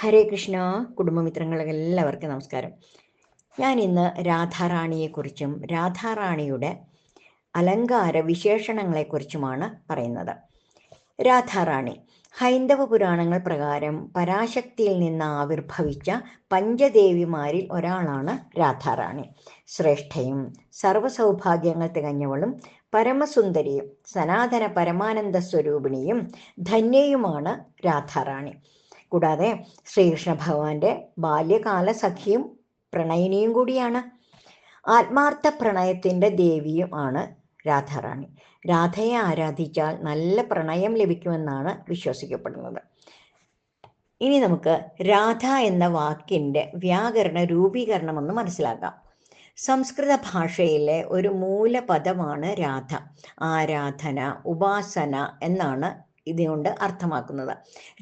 ഹരേ കൃഷ്ണ കുടുംബമിത്രങ്ങൾ എല്ലാവർക്കും നമസ്കാരം. ഞാൻ ഇന്ന് രാധാറാണിയെക്കുറിച്ചും രാധാറാണിയുടെ അലങ്കാര വിശേഷണങ്ങളെക്കുറിച്ചുമാണ് പറയുന്നത്. രാധാറാണി ഹൈന്ദവ പുരാണങ്ങൾ പ്രകാരം പരാശക്തിയിൽ നിന്ന് ആവിർഭവിച്ച പഞ്ചദേവിമാരിൽ ഒരാളാണ് രാധാറാണി. ശ്രേഷ്ഠയും സർവസൗഭാഗ്യങ്ങൾ തികഞ്ഞവളും പരമസുന്ദരിയും സനാതന പരമാനന്ദ സ്വരൂപിണിയും ധന്യയുമാണ് രാധാറാണി. കൂടാതെ ശ്രീകൃഷ്ണ ഭഗവാന്റെ ബാല്യകാല സഖിയും പ്രണയിനിയും കൂടിയാണ്. ആത്മാർത്ഥ പ്രണയത്തിന്റെ ദേവിയും ആണ് രാധാറാണി. രാധയെ ആരാധിച്ചാൽ നല്ല പ്രണയം ലഭിക്കുമെന്നാണ് വിശ്വസിക്കപ്പെടുന്നത്. ഇനി നമുക്ക് രാധ എന്ന വാക്കിന്റെ വ്യാകരണ രൂപീകരണം ഒന്ന് മനസ്സിലാക്കാം. സംസ്കൃത ഭാഷയിലെ ഒരു മൂലപദമാണ് രാധ. ആരാധന ഉപാസന എന്നാണ് ഇതുകൊണ്ട് അർത്ഥമാക്കുന്നത്.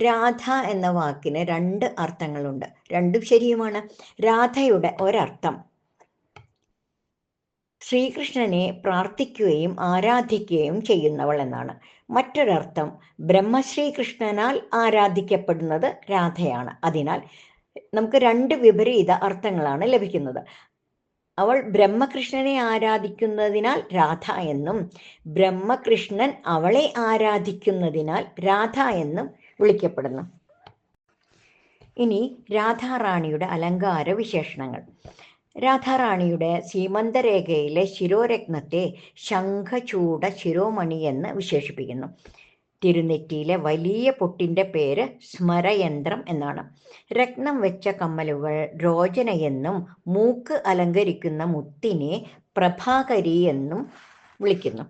രാധ എന്ന വാക്കിന് രണ്ട് അർത്ഥങ്ങളുണ്ട്. രണ്ടും ശരിയുമാണ്. രാധയുടെ ഒരർത്ഥം. ശ്രീകൃഷ്ണനെ പ്രാർത്ഥിക്കുകയും ആരാധിക്കുകയും ചെയ്യുന്നവൾ എന്നാണ്. മറ്റൊരർത്ഥം ബ്രഹ്മശ്രീകൃഷ്ണനാൽ ആരാധിക്കപ്പെടുന്നത് രാധയാണ്. അതിനാൽ നമുക്ക് രണ്ട് വിപരീത അർത്ഥങ്ങളാണ് ലഭിക്കുന്നത്. അവൾ ബ്രഹ്മകൃഷ്ണനെ ആരാധിക്കുന്നതിനാൽ രാധ എന്നും ബ്രഹ്മകൃഷ്ണൻ അവളെ ആരാധിക്കുന്നതിനാൽ രാധ എന്നും വിളിക്കപ്പെടുന്നു. ഇനി രാധാറാണിയുടെ അലങ്കാര വിശേഷണങ്ങൾ. രാധാറാണിയുടെ സീമന്തരേഖയിലെ ശിരോരത്നത്തെ ശംഖചൂട ശിരോമണി എന്ന് വിശേഷിപ്പിക്കുന്നു. തിരുനെറ്റിയിലെ വലിയ പൊട്ടിന്റെ പേര് സ്മരയന്ത്രം എന്നാണ്. രത്നം വെച്ച കമ്മലുകൾ രോചന എന്നും മൂക്ക് അലങ്കരിക്കുന്ന മുത്തിനെ പ്രഭാകരി എന്നും വിളിക്കുന്നു.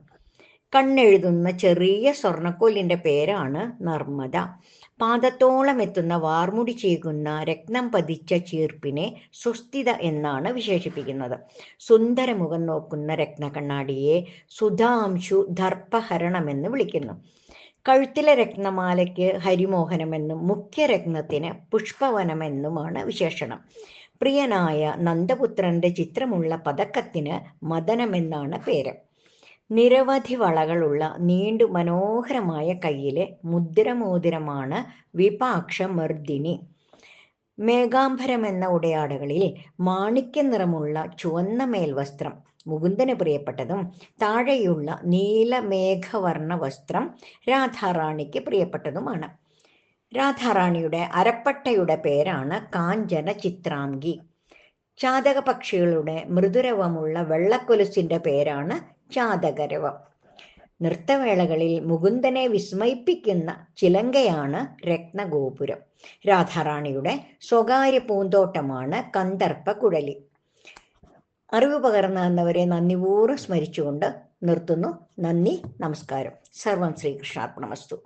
കണ്ണെഴുതുന്ന ചെറിയ സ്വർണക്കോലിന്റെ പേരാണ് നർമ്മദ. പാദത്തോളം എത്തുന്ന വാർമുടി ചെയ്യുന്ന രത്നം പതിച്ച ചീർപ്പിനെ സുസ്ഥിത എന്നാണ് വിശേഷിപ്പിക്കുന്നത്. സുന്ദരമുഖം നോക്കുന്ന രത്നകണ്ണാടിയെ സുധാംശു ദർപ്പഹരണമെന്ന് വിളിക്കുന്നു. കഴുത്തിലെ രത്നമാലയ്ക്ക് ഹരിമോഹനമെന്നും മുഖ്യരത്നത്തിന് പുഷ്പവനമെന്നുമാണ് വിശേഷണം. പ്രിയനായ നന്ദപുത്രന്റെ ചിത്രമുള്ള പതക്കത്തിന് മദനമെന്നാണ് പേര്. നിരവധി വളകളുള്ള നീണ്ടു മനോഹരമായ കയ്യിലെ മുദ്രമോതിരമാണ് വിപാക്ഷ മർദിനി മേഘാംബരം എന്ന ഉടയാടകളിൽ മാണിക്യ നിറമുള്ള ചുവന്ന മേൽവസ്ത്രം മുകുന്ദന് പ്രിയപ്പെട്ടതും താഴെയുള്ള നീല നീലമേഘവർണ വസ്ത്രം രാധാറാണിക്ക് പ്രിയപ്പെട്ടതുമാണ്. രാധാറാണിയുടെ അരപ്പട്ടയുടെ പേരാണ് കാഞ്ചന ചിത്രാംഗി. ചാതക പക്ഷികളുടെ മൃദുരവമുള്ള വെള്ളക്കൊലുസിന്റെ പേരാണ് ചാതകരവം. നൃത്തവേളകളിൽ മുകുന്ദനെ വിസ്മയിപ്പിക്കുന്ന ചിലങ്കയാണ് രത്നഗോപുരം. രാധാറാണിയുടെ സ്വകാര്യ പൂന്തോട്ടമാണ് കന്തർപ്പ കുഴലി അറിവ് പകർന്നു തന്നവരെ നന്ദിപൂർവം സ്മരിച്ചുകൊണ്ട് നിർത്തുന്നു. നന്ദി നമസ്കാരം. സർവം ശ്രീകൃഷ്ണാർപ്പണമസ്തു.